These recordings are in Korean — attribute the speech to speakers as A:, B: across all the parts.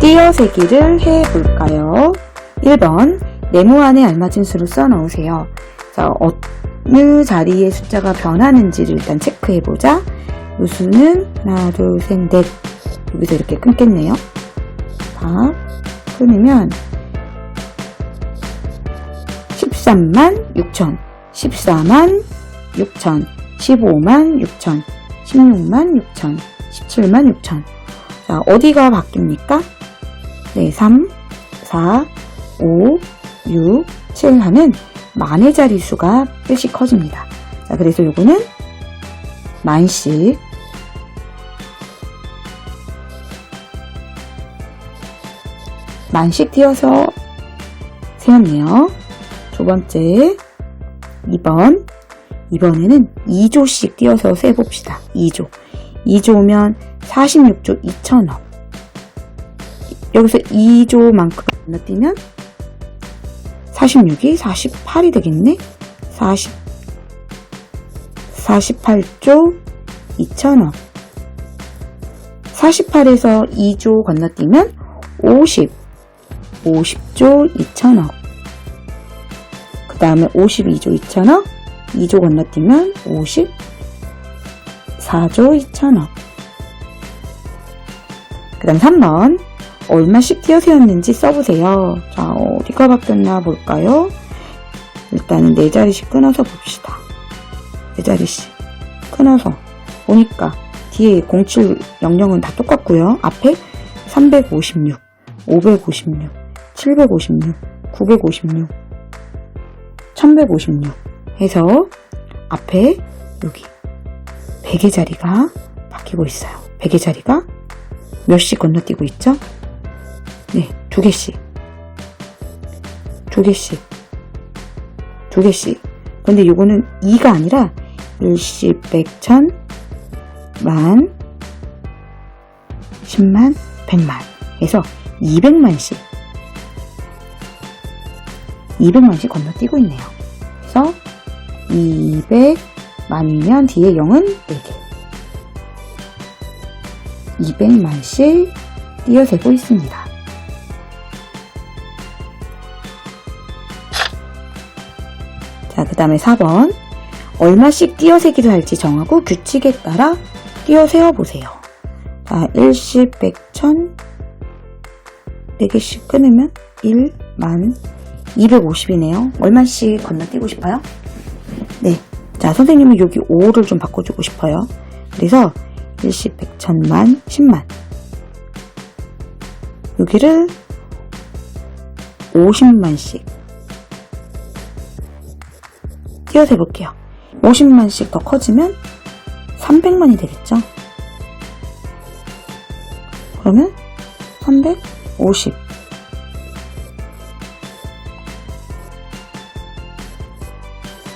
A: 띄어세기를 해볼까요? 1번 네모 안에 알맞은 수를 써 넣으세요. 자, 어느 자리에 숫자가 변하는지를 일단 체크해보자. 요 수는 하나, 둘, 셋, 넷. 여기서 이렇게 끊겠네요. 자, 끊으면 13만 6천, 14만 6천, 15만 6천, 16만 6천, 17만 6천. 자, 어디가 바뀝니까? 네, 3, 4, 5, 6, 7 하는 만의 자리수가 뜻이 커집니다. 자, 그래서 요거는 만씩 만씩 띄어서 세웠네요. 두 번째 2번 2번에는 2조씩 띄어서 세봅시다. 2조 2조면 46조 2천억. 여기서 2조만큼 건너뛰면 46이 48이 되겠네? 40 48조 2천억. 48에서 2조 건너뛰면 50 50조 2천억. 그 다음에 52조 2천억 2조 건너뛰면 50 4조 2천억 그 다음 3번. 얼마씩 띄어세웠는지 써보세요. 자 어디가 바뀌었나 볼까요? 일단은 네 자리씩 끊어서 봅시다. 네 자리씩 끊어서. 보니까 뒤에 0700은 다 똑같고요. 앞에 356 556 756 956 1156 해서 앞에 여기 100의 자리가 바뀌고 있어요. 100의 자리가 몇씩 건너뛰고 있죠? 네, 두 개씩. 두 개씩. 두 개씩. 근데 요거는 2가 아니라 일십, 백, 천, 만, 십만, 백만 해서 200만씩 200만씩 건너뛰고 있네요. 그래서 200만이면 뒤에 0은 4개. 200만씩 띄어세고 있습니다. 자, 그 다음에 4번. 얼마씩 띄어세기를 할지 정하고 규칙에 따라 띄어세어 보세요. 자, 일십, 백, 천, 4개씩 끊으면 1만 250이네요. 얼마씩 건너뛰고 싶어요? 네. 자, 선생님은 여기 5를 좀 바꿔주고 싶어요. 그래서 일십, 백, 천만, 10만. 여기를 50만씩 띄어서 해볼게요. 50만씩 더 커지면 300만이 되겠죠? 그러면 350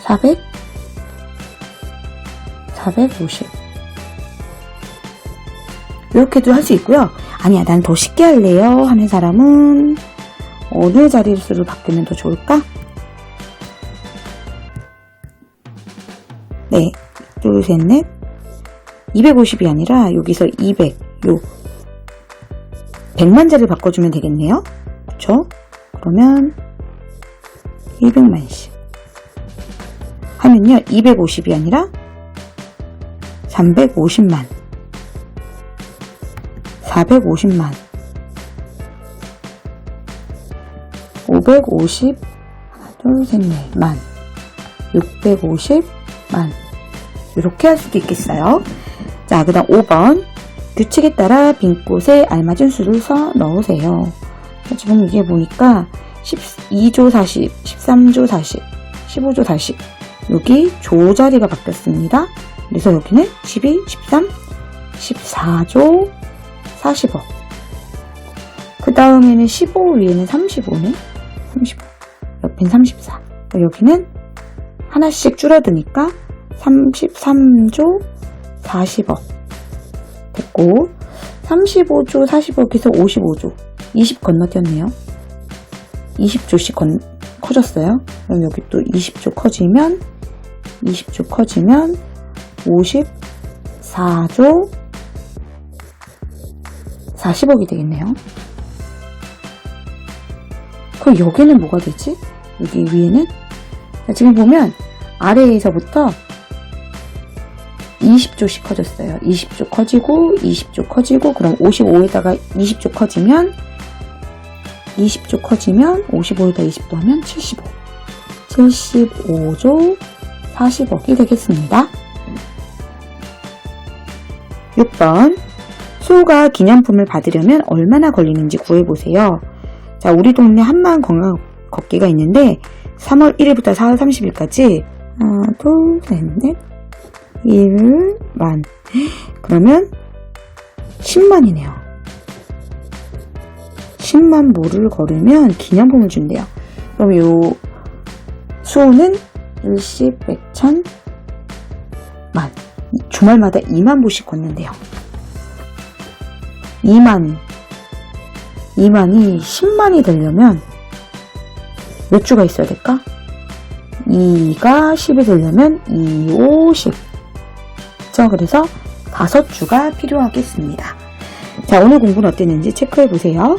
A: 400 450 이렇게도 할 수 있고요. 아니야, 난 더 쉽게 할래요 하는 사람은 어느 자리수를 바꾸면 더 좋을까? 네, 둘, 셋, 넷. 250이 아니라 여기서 200, 요 100만자를 바꿔주면 되겠네요. 그쵸? 그러면 200만씩 하면요. 250이 아니라 350만 450만 550 하나 둘셋넷만 650만 이렇게 할 수도 있겠어요. 자, 그 다음 5번 규칙에 따라 빈 곳에 알맞은 수를 써 넣으세요. 지금 이게 보니까 12조 40, 13조 40, 15조 40 여기 조 자리가 바뀌었습니다. 그래서 여기는 12, 13, 14조 40억. 그 다음에는 15 위에는 35네 35 옆엔 34 여기는 하나씩 줄어드니까 33조 40억 됐고 35조 40억에서 55조. 20 건너뛰었네요. 20조씩 건, 커졌어요. 그럼 여기 또 20조 커지면 20조 커지면 54조 40억이 되겠네요 그럼 여기는 뭐가 되지? 여기 위에는? 자, 지금 보면 아래에서부터 20조씩 커졌어요. 20조 커지고 20조 커지고 그럼 55에다가 20조 커지면 20조 커지면 55에다 20도 하면 75. 75조 40억이 되겠습니다. 6번 수호가 기념품을 받으려면 얼마나 걸리는지 구해보세요. 자, 우리 동네 한마음 건강 걷기가 있는데 3월 1일부터 4월 30일까지 하나, 둘, 셋, 넷, 1만 그러면 10만이네요. 10만 보를 걸으면 기념품을 준대요. 그럼 요 수호는 일십, 백천, 만 주말마다 2만 보씩 걷는데요. 2만 2만이 10만이 되려면 몇 주가 있어야 될까? 2가 10이 되려면 2, 5, 10. 죠 그래서 5주가 필요하겠습니다. 자, 오늘 공부는 어땠는지 체크해 보세요.